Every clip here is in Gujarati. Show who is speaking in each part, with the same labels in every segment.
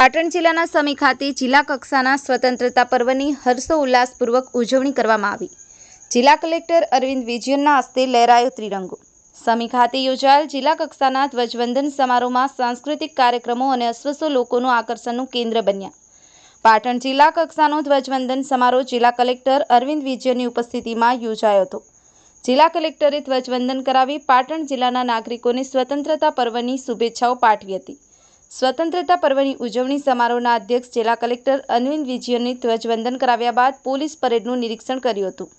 Speaker 1: પાટણ જિલ્લાના સમી ખાતે જિલ્લા કક્ષાના સ્વતંત્રતા પર્વની હર્ષોલ્લાસપૂર્વક ઉજવણી કરવામાં આવી. જિલ્લા કલેક્ટર અરવિંદ વિજયનના હસ્તે લહેરાયો ત્રિરંગો. સમી ખાતે યોજાયેલ જિલ્લા કક્ષાના ધ્વજવંદન સમારોહમાં સાંસ્કૃતિક કાર્યક્રમો અને અશ્વસો લોકોનું આકર્ષણનું કેન્દ્ર બન્યા. પાટણ જિલ્લા કક્ષાનો ધ્વજવંદન સમારોહ જિલ્લા કલેક્ટર અરવિંદ વિજયની ઉપસ્થિતિમાં યોજાયો હતો. જિલ્લા કલેક્ટરે ધ્વજવંદન કરાવી પાટણ જિલ્લાના નાગરિકોને સ્વતંત્રતા પર્વની શુભેચ્છાઓ પાઠવી હતી. સ્વતંત્રતા પર્વની ઉજવણી સમારોહના અધ્યક્ષ જિલ્લા કલેક્ટર અનવિંદ વિજયને ધ્વજવંદન કરાવ્યા બાદ પોલીસ પરેડનું નિરીક્ષણ કર્યું હતું.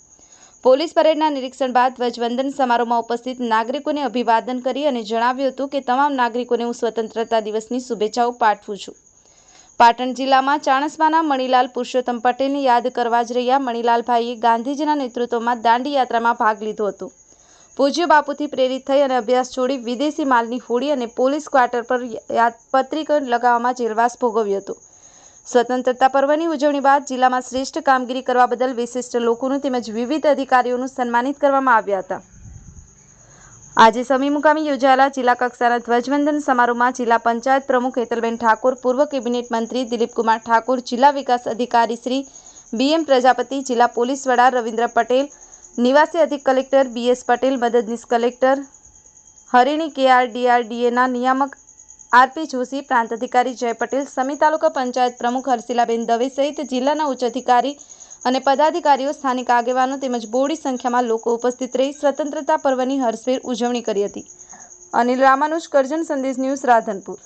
Speaker 1: પોલીસ પરેડના નિરીક્ષણ બાદ ધ્વજવંદન સમારોહમાં ઉપસ્થિત નાગરિકોને અભિવાદન કરી અને જણાવ્યું હતું કે, તમામ નાગરિકોને હું સ્વતંત્રતા દિવસની શુભેચ્છાઓ પાઠવું છું. પાટણ જિલ્લામાં ચાણસ્માના મણિલાલ પુરુષોત્તમ પટેલને યાદ કરવા જ રહ્યા મણિલાલભાઈએ ગાંધીજીના નેતૃત્વમાં દાંડી યાત્રામાં ભાગ લીધો હતો. પૂજ્ય બાપુથી પ્રેરિત થઈ અને અભ્યાસ છોડી વિદેશી માલની હોડી અને પોલીસ ક્વાર્ટર પર પત્રિકા લગાવવામાં જેલવાસ ભોગવ્યો હતો. સ્વતંત્રતા પર્વની ઉજવણી બાદ જિલ્લામાં શ્રેષ્ઠ કામગીરી કરવા બદલ વિશિષ્ટ લોકોનું તેમજ વિવિધ અધિકારીઓનું સન્માનિત કરવામાં આવ્યા હતા. આજે સમી મુકામે યોજાયેલા જિલ્લા કક્ષાના ધ્વજવંદન સમારોહમાં જિલ્લા પંચાયત પ્રમુખ હેતલબેન ઠાકોર, પૂર્વ કેબિનેટ મંત્રી દિલીપકુમાર ઠાકોર, જિલ્લા વિકાસ અધિકારી શ્રી બીએમ પ્રજાપતિ, જિલ્લા પોલીસ વડા રવિન્દ્ર પટેલ નિવાસી અધિક કલેક્ટર બીએસ પટેલ, મદદનીશ કલેક્ટર હરિણી કેઆરડીઆરડીએના નિયામક આરપી જોશી, પ્રાંત અધિકારી જય પટેલ, સમી તાલુકા પંચાયત પ્રમુખ હર્ષિલાબેન દવે સહિત જિલ્લાના ઉચ્ચ અધિકારી અને પદાધિકારીઓ, સ્થાનિક આગેવાનો તેમજ બોડી સંખ્યામાં લોકો ઉપસ્થિત રહી સ્વતંત્રતા પર્વની હર્ષભેર ઉજવણી કરી હતી. અનિલ રામાનુજ, કરજણ સંદેશ ન્યૂઝ, રાધનપુર.